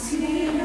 Sim.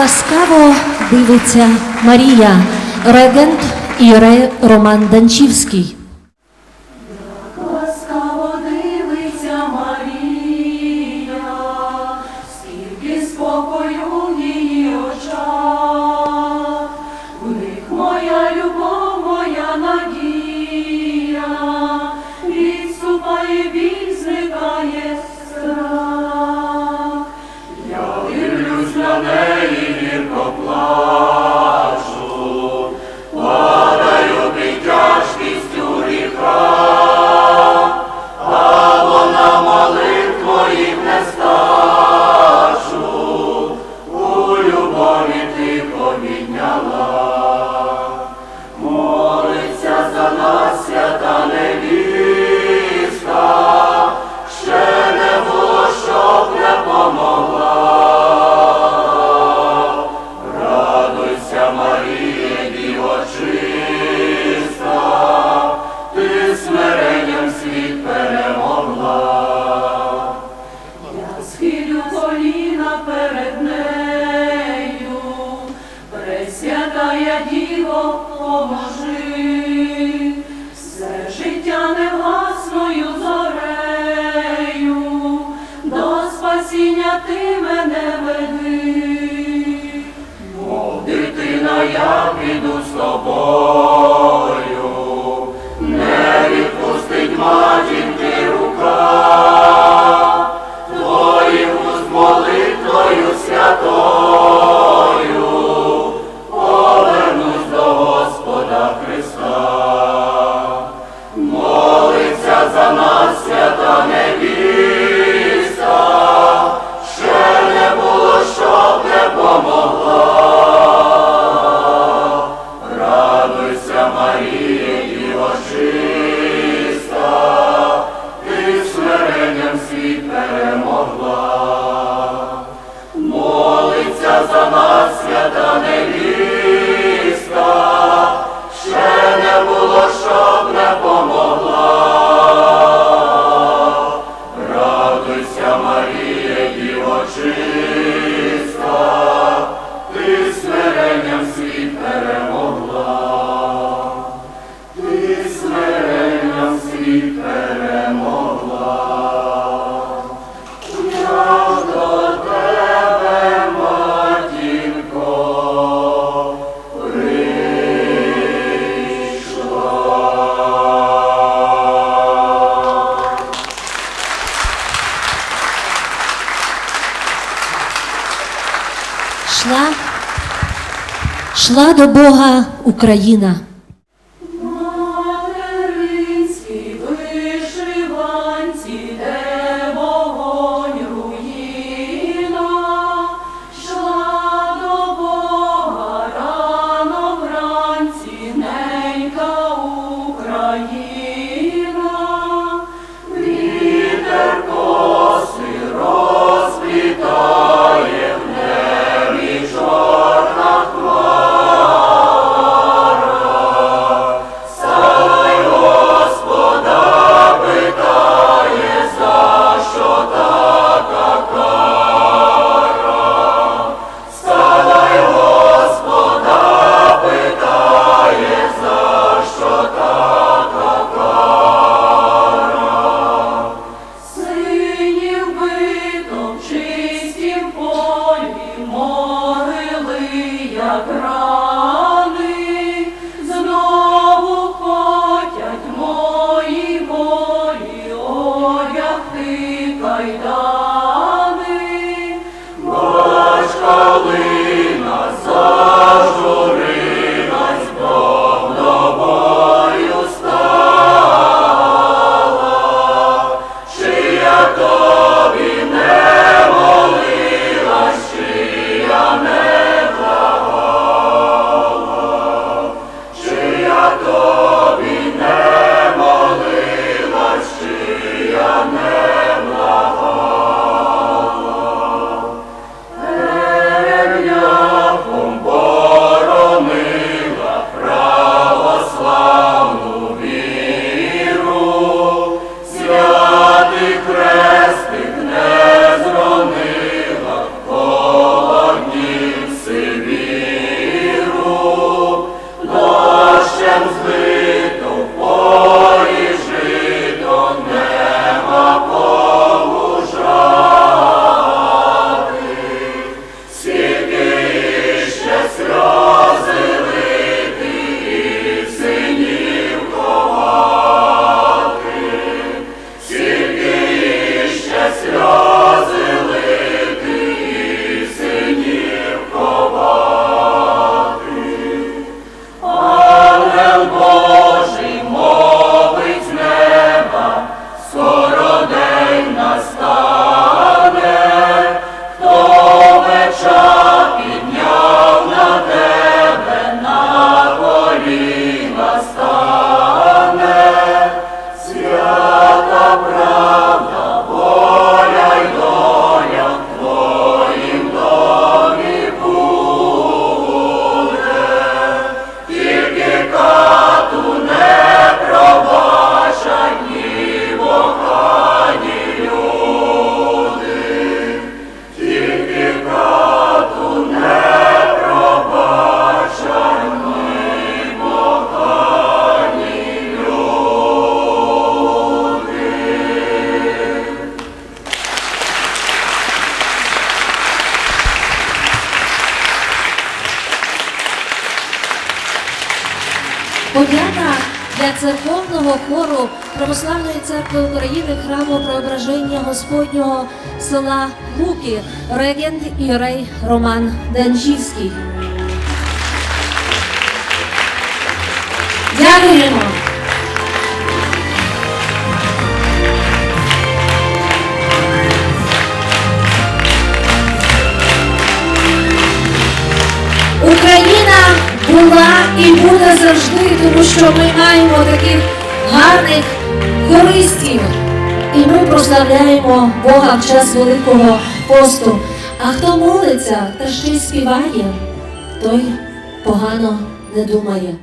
Ласкаво дивиться Марія, регент Іре Роман Данчівський. допоможи, все життя невласною зорею, до спасіння ти мене веди, мов дитина, я піду з тобою. Прийшла до Бога Україна. Подяка для церковного хору Православної церкви України храму Преображення Господнього села Луки, регент юрей Роман Данжівський. Дякуємо. Україна була і буде завжди, тому що ми маємо таких гарних користів. І ми прославляємо Бога в час Великого посту. А хто молиться та ще й співає, той погано не думає.